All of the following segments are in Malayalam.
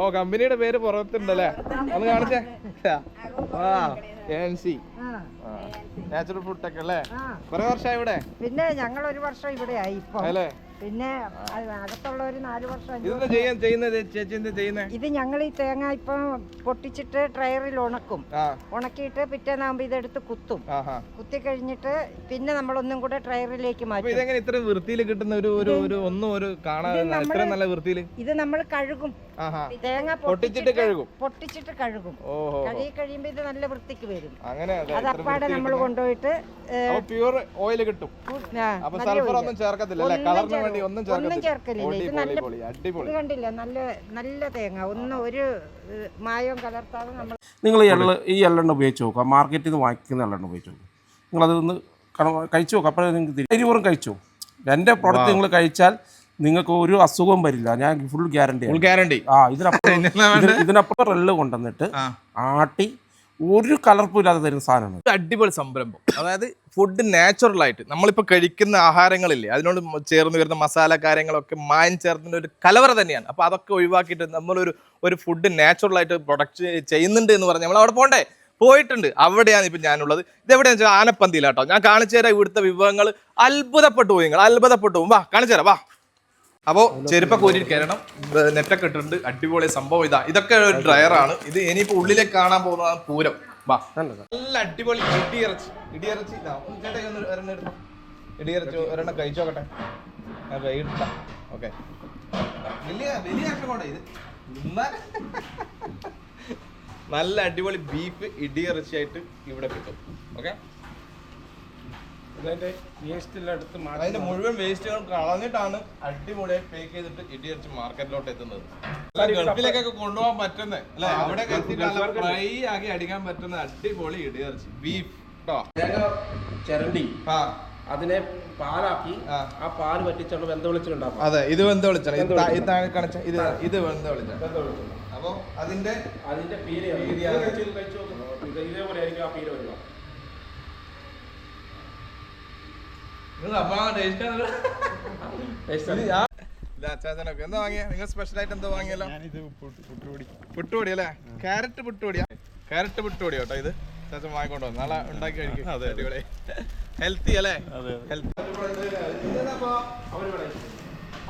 ഓ കമ്പനിയുടെ പേര് പുറത്തുണ്ടല്ലേ? ഒന്ന് കാണിച്ചേ. ആ നാച്ചുറൽ ഫുഡ് ടെക് അല്ലേ? കുറെ വർഷമായി ഇവിടെ? പിന്നെ ഞങ്ങൾ ഒരു വർഷം ഇവിടെ ആയി അല്ലേ? പിന്നെ അകത്തുള്ളവര് അകത്തുള്ള ഒരു നാല് വർഷം ഇത് ഞങ്ങൾ ഈ തേങ്ങ ഇപ്പൊ പൊട്ടിച്ചിട്ട് ട്രയറിൽ ഉണക്കും. ഉണക്കിയിട്ട് പിറ്റേന്നാകുമ്പോ ഇതെടുത്ത് കുത്തും. കുത്തി കഴിഞ്ഞിട്ട് പിന്നെ നമ്മൾ ഒന്നും കൂടെ ട്രയറിലേക്ക് മാറ്റി. ഇത്ര വൃത്തിയിൽ കിട്ടുന്ന ഒരു ഒരു ഒന്നും ഒരു കാണാൻ നല്ല വൃത്തിയിൽ ഇത് നമ്മൾ കഴുകും. തേങ്ങ പൊട്ടിച്ചിട്ട് കഴുകും. പൊട്ടിച്ചിട്ട് കഴുകും. കഴുകി കഴിയുമ്പോ ഇത് നല്ല വൃത്തിക്ക് വരും. അങ്ങനെ അത് അപ്പാടെ നമ്മൾ കൊണ്ടുപോയിട്ട് പ്യൂർ ഓയിൽ കിട്ടും. സൾഫർ ഒന്നും ചേർക്കത്തില്ല കളറിന് വേണ്ടി ഒന്നും ഒന്നും ചേർക്കലില്ല. ഇത് നല്ല ഇത് കണ്ടില്ല? നല്ല നല്ല തേങ്ങ. ഒന്നും ഒരു മായവും കലർത്താതെ നമ്മൾ നിങ്ങൾ ഈ എള്ള ഈ എള്ളെണ്ണ ഉപയോഗിച്ച് നോക്കുക മാർക്കറ്റിൽ നിന്ന് വാങ്ങിക്കുന്ന എള്ളെണ്ണ ഉപയോഗിച്ച് നോക്കുക നിങ്ങളതൊന്ന് കഴിച്ചു നോക്കുക അപ്പോൾ നിങ്ങൾക്ക് തിരിച്ചു കഴിച്ചു എന്റെ പ്രോഡക്റ്റ് നിങ്ങൾ കഴിച്ചാൽ നിങ്ങൾക്ക് ഒരു അസുഖവും വരില്ല. ഞാൻ ഫുൾ ഗ്യാരണ്ടി ഫുൾ ഗ്യാരണ്ടി ആ ഇതിനപ്പുറം ഇതിന് ഇതിനപ്പുറം റെല്ല് കൊണ്ടുവന്നിട്ട് ആട്ടി ഒരു കലർപ്പും ഇല്ലാതെ തരുന്ന സാധനമാണ്. അടിപൊളി സംരംഭം. അതായത് ഫുഡ് നാച്ചുറൽ ആയിട്ട് നമ്മളിപ്പോൾ കഴിക്കുന്ന ആഹാരങ്ങളില്ലേ അതിനോട് ചേർന്ന് വരുന്ന മസാല കാര്യങ്ങളൊക്കെ മായം ചേർത്തിന്റെ ഒരു കലവറ തന്നെയാണ്. അപ്പോൾ അതൊക്കെ ഒഴിവാക്കിയിട്ട് നമ്മളൊരു ഒരു ഫുഡ് നാച്ചുറൽ ആയിട്ട് പ്രൊഡക്റ്റ് ചെയ്യുന്നുണ്ട് എന്ന് പറഞ്ഞാൽ നമ്മൾ അവിടെ പോകണ്ടേ പോയിട്ടുണ്ട്. അവിടെയാണ് ഇപ്പം ഞാനുള്ളത്. ഇതെവിടെയാണെന്ന് വെച്ചാൽ ആനപ്പന്തിയിലാട്ടോ. ഞാൻ കാണിച്ചു തരാം ഇവിടുത്തെ വിഭവങ്ങൾ അത്ഭുതപ്പെട്ടു പോയി നിങ്ങൾ. അത്ഭുതപ്പെട്ടു പോകും വാ കാണിച്ചു തരാം. വാ. അപ്പോൾ ചെരുപ്പൊക്കെ ഊരി കയറണം. നെറ്റൊക്കെ ഇട്ടിട്ടുണ്ട്. അടിപൊളി സംഭവം ഇതാ. ഇതൊക്കെ ഒരു ഡ്രയറാണ് ഇത് ഇനിയിപ്പോൾ ഉള്ളിലേക്ക് കാണാൻ പോകുന്നതാണ് പൂരം. വാ. നല്ല അടിപൊളി ഇടിയിറച്ചി. ഇടിയിറച്ചി ചേട്ടാ ഒന്ന് ഒരെണ്ണം എടുത്തോ. ഇടിയിറച്ചി ഒരെണ്ണം കഴിച്ചോക്കട്ടെ ഇട്ടാ ഓക്കെ. വലിയ വലിയ കഷ്ടപ്പാടാ ഇത്? നല്ല അടിപൊളി ബീഫ് ഇടിയിറച്ചിയായിട്ട് ഇവിടെ കിട്ടും. ഓക്കെ? ഇതിന്റെ വേസ്റ്റെല്ലാം എടുത്ത് അതിന്റെ മുഴുവൻ വേസ്റ്റുകൾ കളഞ്ഞിട്ടാണ് അടിപൊളിയായി പേക്ക് ചെയ്തിട്ട് ഇടിയടിച്ച് മാർക്കറ്റിലോട്ട് എത്തുന്നത് ഗൾഫിലേക്കൊക്കെ കൊണ്ടുപോകാൻ പറ്റുന്ന അല്ലെ അവിടെ ഫ്രൈ ആക്കി അടിക്കാൻ പറ്റുന്ന അടിപൊളി ഇടിയറിച്ച് ബീഫ് ചിരണ്ടി ആ അതിനെ പാലാക്കി ആ. പാൽ പാൽ പറ്റിച്ചുള്ള വെന്ത വെളിച്ചിട്ടുണ്ടാക്കും അതെ ഇത് വെന്ത വിളിച്ചാണ് ഇത് ഇത് വെന്ത വിളിച്ചാണ് അപ്പൊ അതിന്റെ അതിന്റെ പീര ഇതേപോലെ ആയിരിക്കും ആ പീര വരുക നിങ്ങൾ അമ്മാ ടേസ്റ്റ് ആണല്ലോ Taste ഇത് ഞാൻ- ഇത് അച്ചാച്ചനൊക്കെ. എന്താ വാങ്ങിയ? നിങ്ങൾ സ്പെഷ്യൽ ആയിട്ട് എന്താ വാങ്ങിയല്ലോ? പുട്ടുപൊടി. അല്ലേ? ക്യാരറ്റ് പുട്ടുപൊടിയാ? ക്യാരറ്റ് പുട്ടുപൊടി കേട്ടോ ഇത്. അച്ചാച്ചൻ വാങ്ങിക്കൊണ്ട് വന്നു. നാളെ ഉണ്ടാക്കി കഴിക്കും. അടിപൊളി. ഹെൽത്തി അല്ലേ? ഹെൽത്തി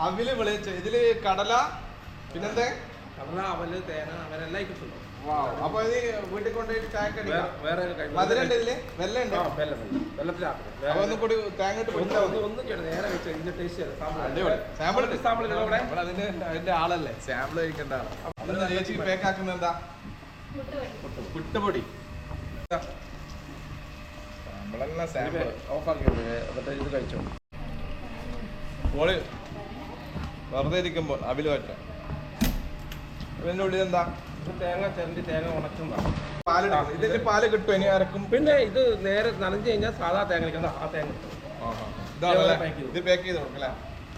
അവിൽ വിളിച്ച ഇതിൽ കടല പിന്നെന്താ? കടല അവൽ തേന അങ്ങനെ എല്ലാം കിട്ടുന്നു അപ്പൊ ഇത് വീട്ടിൽ കൊണ്ടുപോയിട്ട് ഇതിൽ? ഒന്നും കൂടി അതിന്റെ ആളല്ലേ? സാമ്പിൾ കഴിക്കേണ്ട ചേച്ചി പേക്ക് ആക്കുന്നത് എന്താ? പുട്ടുപൊടി. സാമ്പിൾ ഓഫാക്കി എന്നിട്ട് ഇത് കഴിച്ചോ? മോൾ വെറുതെ ഇരിക്കുമ്പോൾ അവിൽ പറ്റ ഇതിന്റെ ഉള്ളിൽ എന്താ? തേങ്ങ ചിരണ്ടി തേങ്ങ ഉണക്കുന്നതാണ് പാൽ കിട്ടും ഇനി അരക്കും പിന്നെ ഇത് നേരെ നനഞ്ഞു കഴിഞ്ഞാൽ സാധാ തേങ്ങ ആ തേങ്ങ. ഇത് പാക്ക് ചെയ്ത് കൊടുക്കല്ലേ?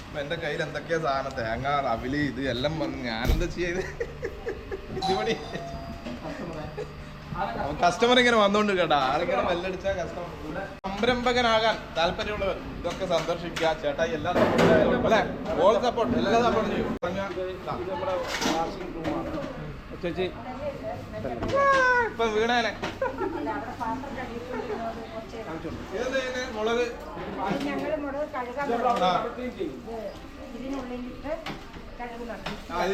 അപ്പൊ എന്റെ കയ്യിൽ എന്തൊക്കെയാ സാധനം? തേങ്ങ അവിൽ ഇത് എല്ലാം വന്ന് ഞാനെന്താ ചെയ്ത് ഇതുപടി കസ്റ്റമർ ഇങ്ങനെ വന്നോണ്ട് കേട്ടാ ആളിങ്ങനെ ബെല്ലടിച്ചാ കസ്റ്റമർ സംരംഭകനാകാൻ താല്പര്യമുള്ളവർ ഇതൊക്കെ സന്ദർശിക്കുക. ചേട്ടാ എല്ലാ സപ്പോർട്ടും അല്ലെ? ഓൾ സപ്പോർട്ട് എല്ലാ സപ്പോർട്ടും ചെയ്യും. ചേച്ചി ഇപ്പൊ ചെയ്യുന്നെ? മുളക്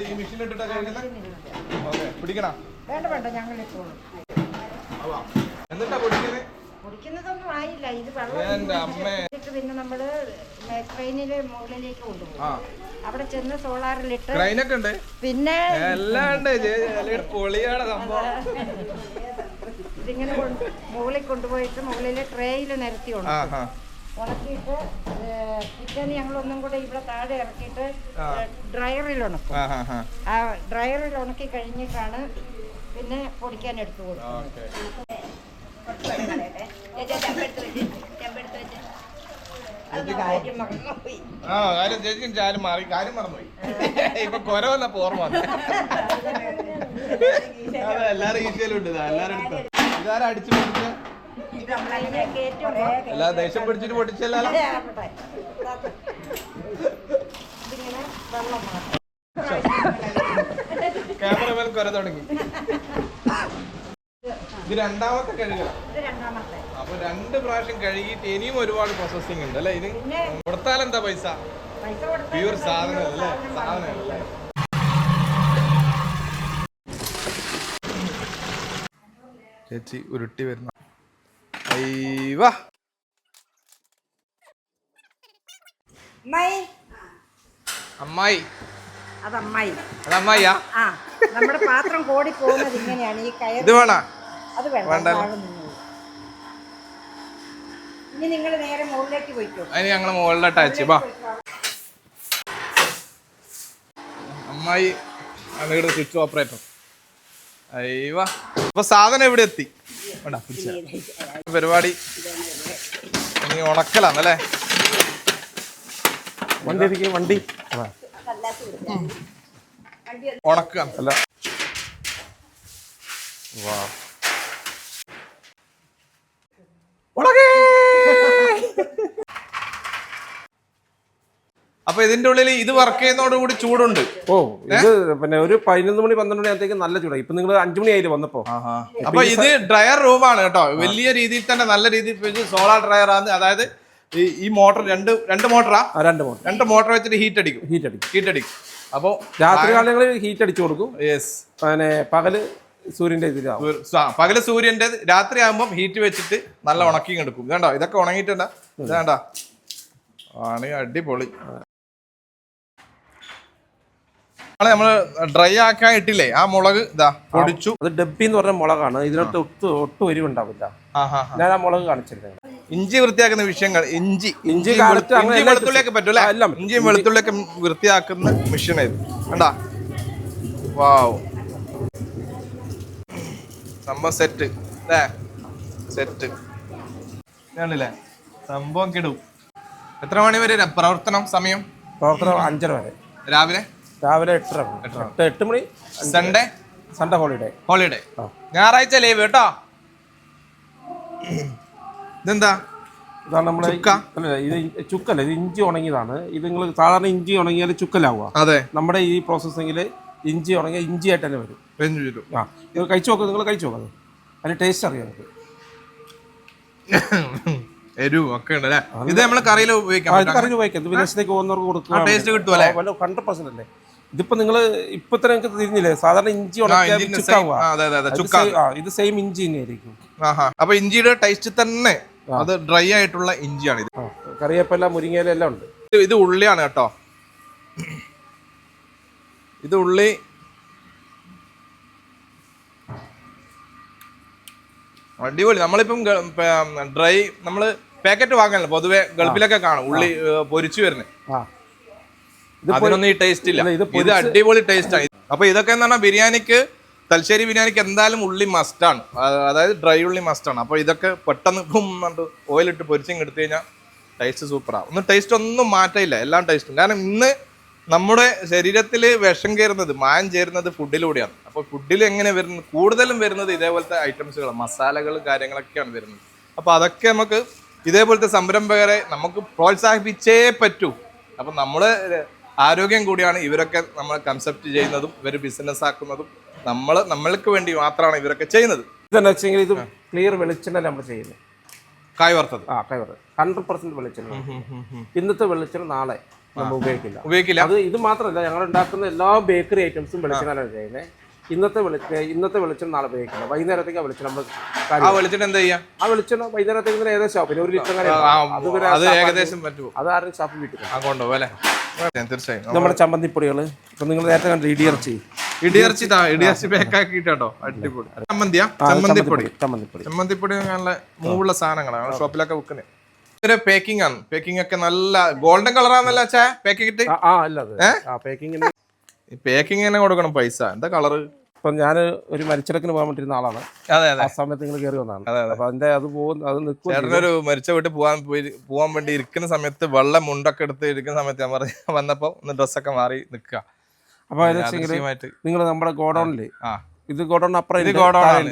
ഈ വേണ്ട വേണ്ട എന്നിട്ടാ ആയില്ല ഇത്. വെള്ളം പിന്നെ നമ്മൾ ട്രെയിനിലെ മുകളിലേക്ക് കൊണ്ടുപോകും അവിടെ ചെന്ന് സോളാറിലിട്ട് ട്രെയിനൊക്കെ ഉണ്ട് പിന്നെ എല്ലാം ഉണ്ട് പൊളിയാണ് സംഭവം ഇതിങ്ങനെ കൊണ്ട് മുകളിൽ കൊണ്ടുപോയിട്ട് മുകളിലെ ട്രേയിൽ നിരത്തി ഉണക്കും ഉണക്കിയിട്ട് ഞങ്ങൾ ഒന്നും കൂടെ ഇവിടെ താഴെ ഇറക്കിയിട്ട് ഡ്രയറിൽ ഉണക്കും ആ ഡ്രയറിൽ ഉണക്കി കഴിഞ്ഞിട്ടാണ് പിന്നെ പൊടിക്കാൻ എടുത്തു കൊടുക്കുന്നത് ഓക്കെ അത് കാര്യം മറന്നുപോയി ആ കാര്യം ചേച്ചിക്കും ചാലും മാറി കാര്യം മറന്നുപോയി. ഇപ്പൊ കൊര വന്നപ്പോ ഓർമ്മ അതെ എല്ലാരും ഉണ്ട് ഇതാ എല്ലാരും എടുത്തു. ഇതാരും അടിച്ചു പൊട്ടിച്ച? എല്ലാ ദേഷ്യം പിടിച്ചിട്ട് പൊട്ടിച്ചല്ലോ. ക്യാമറമാൻ കുര തുടങ്ങി. ഇത് രണ്ടാമത്തെ രണ്ടാമത്തെ. അപ്പൊ രണ്ട് പ്രാവശ്യം കഴുകിയിട്ട് ഇനിയും ഒരുപാട് പ്രോസസ്സിംഗ് ഉണ്ട് അല്ലെ? ഇത് കൊടുത്താൽ എന്താ പൈസ? പ്യൂർ സാധനം അല്ലേ? സാധനം അല്ലേ? ചേച്ചി ഉരുട്ടി വരുന്ന. അയ്യവാ അമ്മായി. അതമ്മായി അത് അമ്മായി. അത് അമ്മായിയാ ആ നമ്മുടെ പാത്രം കോടി പോകുന്നത് ഇങ്ങനെയാണ്. ഈ കയർ ഇത് വേണ? അത് വേണ്ട. ഇനി നിങ്ങൾ നേരെ മുകളിലേക്ക് പോയിക്കോ. അതിന് ഞങ്ങൾ മുകളിലോട്ട് അയച്ചു ബാ അമ്മായി അങ്ങയുടെ സ്വിച്ച് ഓപ്പറേറ്റർ അയ്യോ. അപ്പൊ സാധനം എവിടെ എത്തി. പരിപാടി. ഇനി ഉണക്കലാന്നല്ലേ? വണ്ടി ഇരിക്കും വണ്ടി. ആ. ഉണക്കുക അല്ല. വാ. അപ്പൊ ഇതിന്റെ ഉള്ളിൽ ഇത് വർക്ക് ചെയ്യുന്നതോടുകൂടി ചൂടുണ്ട്. ഓ ഇത് പിന്നെ ഒരു പതിനൊന്ന് മണി പന്ത്രണ്ട് മണി ആകുമ്പോഴത്തേക്ക് നല്ല ചൂടായി ഇപ്പൊ നിങ്ങൾ അഞ്ചു മണി ആയില്ലേ വന്നപ്പോ? അപ്പൊ ഇത് ഡ്രയർ റൂമാണ് കേട്ടോ. വലിയ രീതിയിൽ തന്നെ നല്ല രീതിയിൽ സോളാർ ഡ്രയർ ആണ്. അതായത് ഈ ഈ മോട്ടർ രണ്ട് രണ്ട് മോട്ടറാ? ആ, രണ്ട് മോട്ടർ. രണ്ട് മോട്ടർ വെച്ചിട്ട് ഹീറ്റ് അടിക്കും. ഹീറ്റ് അടിക്കും. ഹീറ്റ് അടിക്കും. അപ്പോ രാത്രി കാലങ്ങളിൽ ഹീറ്റ് അടിച്ചു കൊടുക്കും. യെസ് പിന്നെ പകൽ സൂര്യന്റെ ഇതിലാവും. പകൽ സൂര്യന്റെ രാത്രി ആകുമ്പോൾ ഹീറ്റ് വെച്ചിട്ട് നല്ല ഉണക്കി എടുക്കും. ഇതാണ്ടോ? ഇതൊക്കെ ഉണങ്ങിയിട്ടുണ്ടാ. വേണ്ട ആണ് അടിപൊളി. നാളെ നമ്മൾ ഡ്രൈ ആക്കാൻ ഇട്ടില്ലേ ആ മുളക് ഇതാ പൊടിച്ചു. അത് ഡബ്ബി എന്ന് പറഞ്ഞ മുളകാണ്. ഇതിനകത്ത് ഒട്ടും ഒട്ടും എരിവുണ്ടാവില്ല. ഞാൻ ആ മുളക് കാണിച്ചിരുന്നു ഇഞ്ചി വൃത്തിയാക്കുന്ന വിഷയങ്ങൾ ഇഞ്ചി ഇഞ്ചി ഇഞ്ചി വെളുത്തുള്ളിയൊക്കെ പറ്റൂല ഇഞ്ചി. വെളുത്തുള്ളിയൊക്കെ വൃത്തിയാക്കുന്ന മെഷീൻ ഇത് കണ്ടാ? വാവ്. സംഭവം സെറ്റ് അല്ലേ? സെറ്റ് ഇതാണല്ലേ? സംഭവം കിടും. എത്ര മണി വരെ പ്രവർത്തനം സമയം? പ്രവർത്തനം അഞ്ചര വരെ. രാവിലെ? രാവിലെ എട്ടര. എട്ട് എട്ട് മണി സൺഡേ സൺഡേ ഹോളിഡേ ഹോളിഡേ. ഞായറാഴ്ച ലീവ് കേട്ടോ? ഇതെന്താ? ഇതാണ് നമ്മുടെ? അല്ല ഇത് ചുക്കല്ല ഇത് ഇഞ്ചി ഉണങ്ങിയതാണ്. ഇത് നിങ്ങൾ സാധാരണ ഇഞ്ചി ഉണങ്ങിയാൽ ചുക്കലാവുക. അതെ. നമ്മുടെ ഈ പ്രോസസ്സിങ്ങിൽ ഇഞ്ചി ഉണങ്ങിയ ഇഞ്ചി ആയിട്ട് തന്നെ വരും. ആ. ഇത് കഴിച്ചു നോക്കുക നിങ്ങൾ കഴിച്ചു നോക്കാം അതിന് ടേസ്റ്റ് അറിയാം നമുക്ക്. എരിവും ഒക്കെ ഉണ്ട് അല്ലേ? ഇത് നമ്മൾ കറിയിൽ ഉപയോഗിക്കാം കറിയിൽ ഉപയോഗിക്കാം. വിദേശത്തേക്ക് പോകുന്നവർക്ക് ആ, ടേസ്റ്റ് കിട്ടുമല്ലേ ഹൺഡ്രഡ് പെർസെന്റ് അല്ലേ? ഇതിപ്പോ നിങ്ങൾ ഇപ്പൊ തന്നെ നിങ്ങൾക്ക് തിരിഞ്ഞില്ലേ? സാധാരണ ഇഞ്ചി ഉണക്കിയാൽ ഇത് സെയിം ഇഞ്ചി തന്നെയായിരിക്കും. അപ്പൊ ഇഞ്ചിയുടെ ടേസ്റ്റ് തന്നെ അത് ഡ്രൈ ആയിട്ടുള്ള ഇഞ്ചിയാണ് ഇത്. കറിയപ്പല്ല മുരിങ്ങയില എല്ലാം ഉണ്ട്. ഇത് ഉള്ളിയാണ് കേട്ടോ. ഇത് ഉള്ളി. അടിപൊളി. നമ്മളിപ്പം ഡ്രൈ നമ്മൾ പാക്കറ്റ് വാങ്ങാനല്ലോ പൊതുവെ ഗൾഫിലൊക്കെ കാണും. ഉള്ളി പൊരിച്ചു വരുന്നത് ഇത് അതിനൊന്നും ഈ ടേസ്റ്റ് ഇല്ല. ഇത് അടിപൊളി ടേസ്റ്റ് ആയി അപ്പൊ ഇതൊക്കെ എന്ന് പറഞ്ഞാൽ ബിരിയാണിക്ക് തലശ്ശേരി ബിരിയാണിക്ക് എന്തായാലും ഉള്ളി മസ്റ്റാണ് അതായത് ഡ്രൈ ഉള്ളി മസ്റ്റാണ് അപ്പൊ ഇതൊക്കെ പെട്ടെന്ന് ഓയിലിട്ട് പൊരിച്ചിങ് എടുത്തു കഴിഞ്ഞാൽ ടേസ്റ്റ് സൂപ്പറാണ് ഒന്നും ടേസ്റ്റ് ഒന്നും മാറ്റമില്ല എല്ലാം ടേസ്റ്റും കാരണം ഇന്ന് നമ്മുടെ ശരീരത്തിൽ വിഷം കയറുന്നത് മായം ചേരുന്നത് ഫുഡിലൂടെയാണ് അപ്പോൾ ഫുഡിൽ എങ്ങനെ വരുന്നത്? കൂടുതലും വരുന്നത് ഇതേപോലത്തെ ഐറ്റംസുകൾ മസാലകൾ കാര്യങ്ങളൊക്കെയാണ് വരുന്നത്. അപ്പോൾ അതൊക്കെ നമുക്ക് ഇതേപോലത്തെ സംരംഭകരെ നമുക്ക് പ്രോത്സാഹിപ്പിച്ചേ പറ്റൂ. അപ്പം നമ്മൾ ആരോഗ്യം കൂടിയാണ് ഇവരൊക്കെ നമ്മൾ കൺസെപ്റ്റ് ചെയ്യുന്നതും ഇവർ ബിസിനസ് ആക്കുന്നതും. നമ്മൾ നമ്മൾക്ക് വേണ്ടി മാത്രമാണ് ഇവരൊക്കെ ചെയ്യുന്നത്. ഇതെന്ന് വെച്ചെങ്കിൽ ഇത് ക്ലിയർ വെളിച്ചെണ്ണ നമ്മൾ ചെയ്യുന്നത്. കായ് വറുത്തത്. ആ കൈവർ ഹൺഡ്രഡ് പെർസെന്റ് വെളിച്ചെണ്ണ. ഇന്നത്തെ വെളിച്ചെണ്ണ നാളെ നമ്മൾ ഉപയോഗിക്കില്ല. ഉപയോഗിക്കില്ല. അത് ഇത് മാത്രമല്ല ഞങ്ങൾ ഉണ്ടാക്കുന്ന എല്ലാ ബേക്കറി ഐറ്റംസും വെളിച്ചെണ്ണ ചെയ്യുന്നത്. ഇന്നത്തെ വെളിച്ച ഇന്നത്തെ വെളിച്ചെണ്ണ നാളെ ഉപയോഗിക്കില്ല വൈകുന്നേരത്തേക്ക് ആ വെളിച്ചെണ്ണ നമ്മൾ ആ വെളിച്ചെണ്ണ വെളിച്ചിട്ട് എന്താ ചെയ്യാ? ആ വെളിച്ചെണ്ണ വൈകുന്നേരത്തേക്ക് ഏകദേശം. പിന്നെ ഒരു ലിറ്റർ ആ, അത് ഏകദേശം പറ്റുമോ അത് ആരും ഷാപ്പിൽ വീട്ടിൽ ആ കൊണ്ടുപോകും അല്ലേ? തീർച്ചയായും. നമ്മുടെ ചമ്മന്തിപ്പൊടികൾ ഇപ്പൊ നിങ്ങൾ നേരത്തെ കണ്ടു ഇടിയിറച്ചി. ഇടിയർച്ചി താ ഇടിയർച്ചി പാക്കാക്കിട്ടോ അടിപൊളി. ചമ്മന്തിയാ? ചമ്മന്തിപ്പൊടി ചമ്മന്തിപ്പൊടി. ചമ്മന്തിപ്പൊടി. നല്ല മൂവുള്ള സാധനങ്ങളാണ്. ഷോപ്പിലൊക്കെ വിൽക്കുന്നത് ഇതൊരു പേക്കിംഗ് ആണ്. പേക്കിംഗ് ഒക്കെ നല്ല ഗോൾഡൻ കളറാന്നല്ല പാക്കിംഗ് പേക്കിംഗ് തന്നെ കൊടുക്കണം പൈസ. എന്താ കളറ്? ഇപ്പം ഞാൻ ഒരു മരിച്ചിടക്കിന് പോകാൻ വേണ്ടിയിരുന്ന ആളാണ്. അതെ ആ സമയത്ത് നിങ്ങൾ കയറി വന്നാണ്. അപ്പൊ അതിന്റെ അത് പോകും അത് നിൽക്കും ചേട്ടനൊരു മരിച്ച വീട്ടിൽ പോകാൻ പോയി പോകാൻ വേണ്ടി ഇരിക്കുന്ന സമയത്ത് വെള്ളം മുണ്ടൊക്കെ എടുത്ത് ഇരിക്കുന്ന സമയത്ത് ഞാൻ പറഞ്ഞ വന്നപ്പോ ഒന്ന് ഡ്രസ്സൊക്കെ മാറി നിൽക്കുക. അപ്പൊ നിങ്ങൾ നമ്മുടെ ഗോഡൌണിൽ ഇത് ഗോഡൌൺ അപ്പുറം ഇത് ഗോഡൌൺ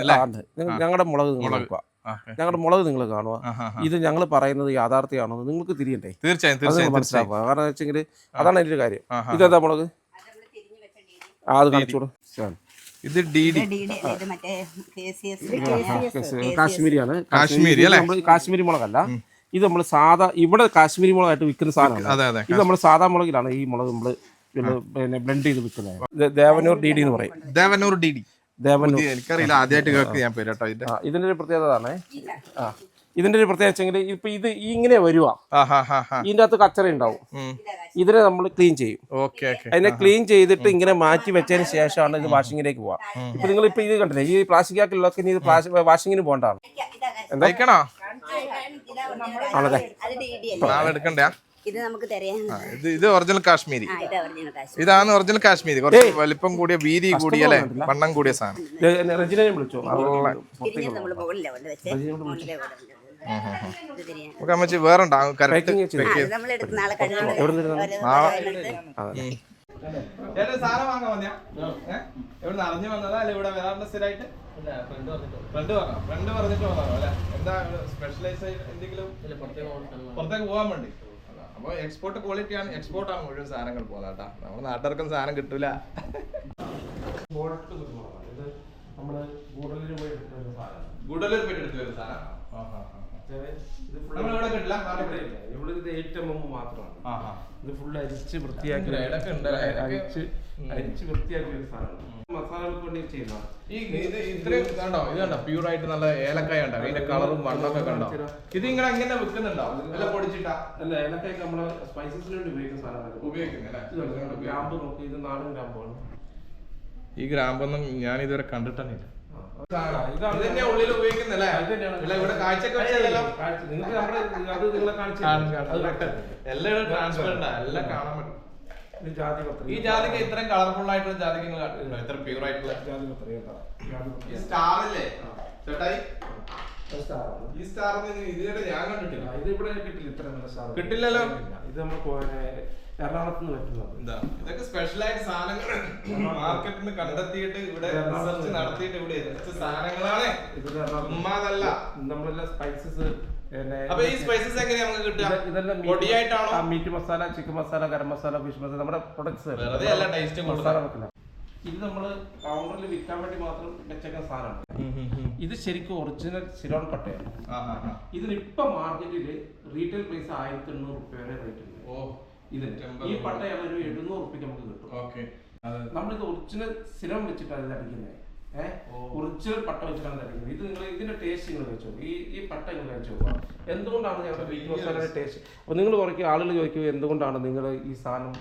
ഞങ്ങളുടെ മുളക് നിങ്ങൾ നോക്കുക ഞങ്ങളുടെ മുളക് നിങ്ങൾ കാണുക. ഇത് ഞങ്ങൾ പറയുന്നത് യാഥാർത്ഥ്യമാണോ നിങ്ങൾക്ക് തിരിയണ്ടേ? തീർച്ചയായും തീർച്ചയായും മനസ്സിലാക്കുക. കാരണം വെച്ചെങ്കിൽ അതാണ് എന്റെ ഒരു കാര്യം. ഇതെന്താ മുളക്? ആ അത് കാണിച്ചോളൂ ശരി ഇത് ഡി ഡി. കാശ്മീരി ആണ് കാശ്മീരി അല്ലേ? കാശ്മീരി മുളകല്ല. ഇത് നമ്മൾ സാധാ ഇവിടെ കാശ്മീരി മുളകായിട്ട് വിൽക്കുന്ന സാധനമാണ് ഇത് നമ്മൾ സാധാ മുളകിലാണ് ഈ മുളക് നമ്മൾ പിന്നെ ബ്ലെൻഡ് ചെയ്ത് വിൽക്കുന്നത്. ദേവനൂർ ഡി ഡി എന്ന് പറയും. Devanur D D. ദേവനൂർ. എനിക്കറിയില്ല ആദ്യമായിട്ട് കേൾക്കുക ഞാൻ പേര് കേട്ടോ ഇതിന്റെ. ഇതിന്റെ ഒരു പ്രത്യേകത ആണ് ആ. ഇതിന്റെ ഒരു പ്രത്യേകത ഇപ്പൊ ഇത് ഇങ്ങനെ വരുക ഹാ ഇതിന്റെ അകത്ത് കച്ചറ ഉണ്ടാവും ഇതിനെ നമ്മൾ ക്ലീൻ ചെയ്യും അതിനെ ക്ലീൻ ചെയ്തിട്ട് ഇങ്ങനെ മാറ്റി വെച്ചതിന് ശേഷമാണ് ഇത് വാഷിങ്ങിലേക്ക് പോവാ ഇപ്പൊ നിങ്ങൾ ഇപ്പൊ ഇത് കണ്ടില്ലേ ഈ പ്ലാസ്റ്റിക് ആക്കിലൊക്കെ ഇനി ഇത് വാഷിങ്ങിന് പോകണ്ടാണ് തയ്ക്കണോ ആണല്ലേ എടുക്കണ്ടേ ഇത് നമുക്ക് തരാം ആ, ഇത് ഒറിജിനൽ കാശ്മീരി ഇതാണ് ഒറിജിനൽ കാശ്മീരി കുറച്ച് വലിപ്പം കൂടിയ വീതി കൂടിയ അല്ലെ വണ്ണം കൂടിയ സാധനം വിളിച്ചോ നമുക്ക് അമ്മച്ചി വേറെ എടുത്ത് പുറത്തേക്ക് പോകാൻ വേണ്ടി. അപ്പൊ എക്സ്പോർട്ട് ക്വാളിറ്റി ആണ്. എക്സ്പോർട്ട് ആണ് മുഴുവൻ സാധനങ്ങൾ പോകുന്നത് കേട്ടാ. നമ്മുടെ നാട്ടുകാർക്കും സാധനം കിട്ടൂല. ഗൂഡലിൽ പോയി എടുക്കുന്ന സാധനം. ഗുഡലൂർ പോയിട്ട് എടുത്തു വരുന്ന സാധനം. ഇത് എയ്റ്റ് എം എം മാത്രമാണ്. ഇത് ഫുൾ അരിച്ച് വൃത്തിയാക്കി? അരിച്ച് അരിച്ച് വൃത്തിയാക്കിയ ഒരു സാധനമാണ്. മസാലകൾക്ക് വേണ്ടി ചെയ്യുന്നതാണ്. ഈ ഇത് ഇത്രയും കണ്ടോ? ഇത് കണ്ടോ? പ്യൂർ ആയിട്ട് നല്ല ഏലക്കായ ഉണ്ടോ ഇതിന്റെ കളറും വണ്ണൊക്കെ കണ്ടോ? ഇത് ഇങ്ങനെ എങ്ങനെ വെക്കുന്നുണ്ടോ അല്ല പൊടിച്ചിട്ടാ? അല്ല ഏലക്കായൊക്കെ നമ്മൾ സ്പൈസസിന് വേണ്ടി ഉപയോഗിക്കുന്ന സാധനമാണ് ഉപയോഗിക്കുന്നല്ലേ ഇത് കണ്ടോ? ഗ്രാമ്പ് നോക്കി ഇത് നാടൻ ഗ്രാമ്പാണ് ഈ ഗ്രാമ്പൊന്നും ഞാൻ ഇതുവരെ കണ്ടിട്ടില്ല ഇല്ല ഈ ജാതിക ഇത്രയും കളർഫുൾ ആയിട്ടുള്ള ജാതിക്ക് ഇത്ര പ്യൂർ ആയിട്ടുള്ള ചേട്ടായി. ഈ സ്റ്റാർ ഇതുവരെ ഞാൻ കണ്ടിട്ടില്ല. ഇത് ഇവിടെ കിട്ടില്ല. ഇത്ര നല്ല സ്റ്റാർ കിട്ടില്ലല്ലോ? ഇത് നമ്മൾ എറണാകുളത്ത് നിന്ന് പറ്റുന്നത് ഇതൊക്കെ സ്പെഷ്യലായിട്ട് സാധനങ്ങൾ മാർക്കറ്റിൽ നിന്ന് കണ്ടെത്തിയിട്ട് ഇവിടെ റിസർച്ച് നടത്തിയിട്ട് ഇവിടെ സാധനങ്ങളാണ്. ഉമ്മാതല്ല നമ്മളെല്ലാം സ്പൈസസ് അപ്പൊ ഈ സ്പൈസസ് എങ്ങനെയാ നമുക്ക് കിട്ടുക? ഇതെല്ലാം പൊടിയായിട്ടാണോ? Meat masala chicken masala garam masala fish masala നമ്മുടെ പ്രൊഡക്ട്സ് വെറുതെ അല്ല ടേസ്റ്റ് മസാല വെക്കില്ല ഇത് നമ്മൾ കൗണ്ടറിൽ വിൽക്കാൻ വേണ്ടി മാത്രം വെച്ചേക്കുന്ന സാധനമാണ്. ഇത് ശരിക്കും ഒറിജിനൽ സിലോൺ പട്ടയാണ്. ഇതിന് ഇപ്പൊ മാർക്കറ്റിൽ റീറ്റെയിൽ പ്രൈസ് ആയിരത്തി എണ്ണൂറ് റുപ്യ വരെ റേറ്റ് ഉണ്ട്. ഓ. ഇതിന് ഈ പട്ടയാണ് ഒരു എഴുന്നൂറ് റുപ്യക്ക് നമുക്ക് കിട്ടും. ഓക്കെ. നമ്മളിത് ഒറിജിനൽ സ്ഥിരം വെച്ചിട്ടാണ് ഇത് അടിക്കുന്നത് ഏഹ് ഒറിജിനൽ പട്ട വെച്ചിട്ടാണ് ഇത് അടിക്കുന്നത്. ഇത് നിങ്ങൾ ഇതിന്റെ ടേസ്റ്റ് നിങ്ങൾ വെച്ചോ. ഈ ഈ പട്ട നിങ്ങൾ നോക്കുക. എന്തുകൊണ്ടാണ് ഞങ്ങളുടെ മീറ്റ് മസാലയുടെ ടേസ്റ്റ് അപ്പോൾ നിങ്ങൾ കുറയ്ക്കും ആളുകൾ ചോദിക്കും എന്തുകൊണ്ടാണ് നിങ്ങൾ ഈ സാധനം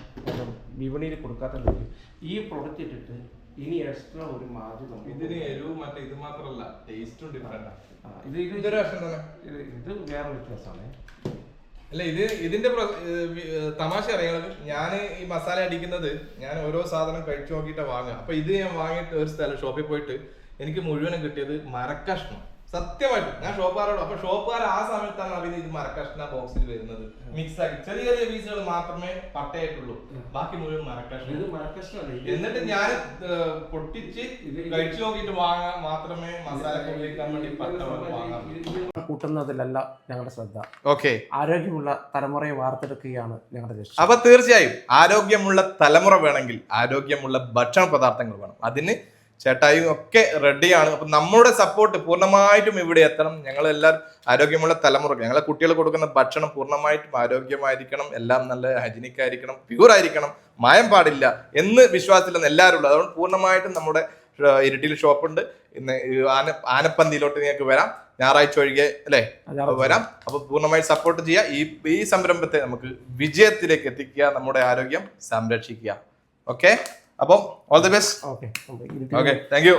വിപണിയിൽ കൊടുക്കാത്ത ഈ പ്രൊഡക്റ്റ് ഇട്ടിട്ട് ഇനി എക്സ്ട്രാ ഒരു മാർജിൻ ഇതിന് എരിവ് മറ്റേ ഇത് മാത്രമല്ല ടേസ്റ്റും ഡിഫറെന്റ് ഇത് ഇത് ഇത് ഇത് വേറെ വ്യത്യാസമാണ്. അല്ല ഇത് ഇതിന്റെ തമാശ അറിയണത് ഞാൻ ഈ മസാല അടിക്കുന്നത് ഞാൻ ഓരോ സാധനം കഴിച്ചു നോക്കിയിട്ടാണ് വാങ്ങുക. അപ്പൊ ഇത് ഞാൻ വാങ്ങിയിട്ട് ഒരു സ്ഥലം ഷോപ്പിൽ പോയിട്ട് എനിക്ക് മുഴുവനും കിട്ടിയത് മരക്കഷ്ണം. സത്യമായിട്ടും. ഞാൻ ഷോപ്പുകാരോട് അപ്പൊ ഷോപ്പുകാർ ആ സമയത്താണ് അവർ ഇത് മരക്കഷ്ണ ബോക്സിൽ വരുന്നത്. മിക്സ് ആക്കി. ചെറിയ ചെറിയ പീസുകൾ മാത്രമേ പട്ടയായിട്ടുള്ളൂ. ബാക്കി മുഴുവൻ ഇത് മരക്കഷ്ണം മരക്കഷ്ണമല്ല എന്നിട്ട് ഞാൻ പൊട്ടിച്ച് കഴിച്ചു നോക്കിയിട്ട് വാങ്ങാൻ മാത്രമേ മസാല ഉപയോഗിക്കാൻ വേണ്ടി കൂട്ടുന്നതിലല്ല ഞങ്ങളുടെ ശ്രദ്ധ. ഓക്കെ. ആരോഗ്യമുള്ള തലമുറയെ വാർത്തെടുക്കുകയാണ് ഞങ്ങളുടെ ലക്ഷ്യം. അപ്പൊ തീർച്ചയായും ആരോഗ്യമുള്ള തലമുറ വേണമെങ്കിൽ ആരോഗ്യമുള്ള ഭക്ഷണ പദാർത്ഥങ്ങൾ വേണം. അതിന് ചേട്ടായും ഒക്കെ റെഡിയാണ് അപ്പൊ നമ്മുടെ സപ്പോർട്ട് പൂർണമായിട്ടും ഇവിടെ എത്തണം. ഞങ്ങൾ എല്ലാവരും ആരോഗ്യമുള്ള തലമുറ ഞങ്ങളെ കുട്ടികൾ കൊടുക്കുന്ന ഭക്ഷണം പൂർണമായിട്ടും ആരോഗ്യമായിരിക്കണം. എല്ലാം നല്ല ഹൈജീനിക് ആയിരിക്കണം പ്യൂർ ആയിരിക്കണം. മായം പാടില്ല എന്ന് വിശ്വാസത്തിലാണ് എല്ലാവരും ഉള്ളത്. അതുകൊണ്ട് പൂർണമായിട്ടും നമ്മുടെ ഇരിട്ടിയിൽ ഷോപ്പുണ്ട് ഇന്ന് ആന ആനപ്പന്തിയിലോട്ട് നിങ്ങൾക്ക് വരാം. ഞായറാഴ്ച ഒഴികെ അല്ലേ? വരാം. അപ്പൊ പൂർണമായി സപ്പോർട്ട് ചെയ്യുക. ഈ ഈ സംരംഭത്തെ നമുക്ക് വിജയത്തിലേക്ക് എത്തിക്കുക. നമ്മുടെ ആരോഗ്യം സംരക്ഷിക്കുക. ഓക്കെ അപ്പം all the best okay okay thank you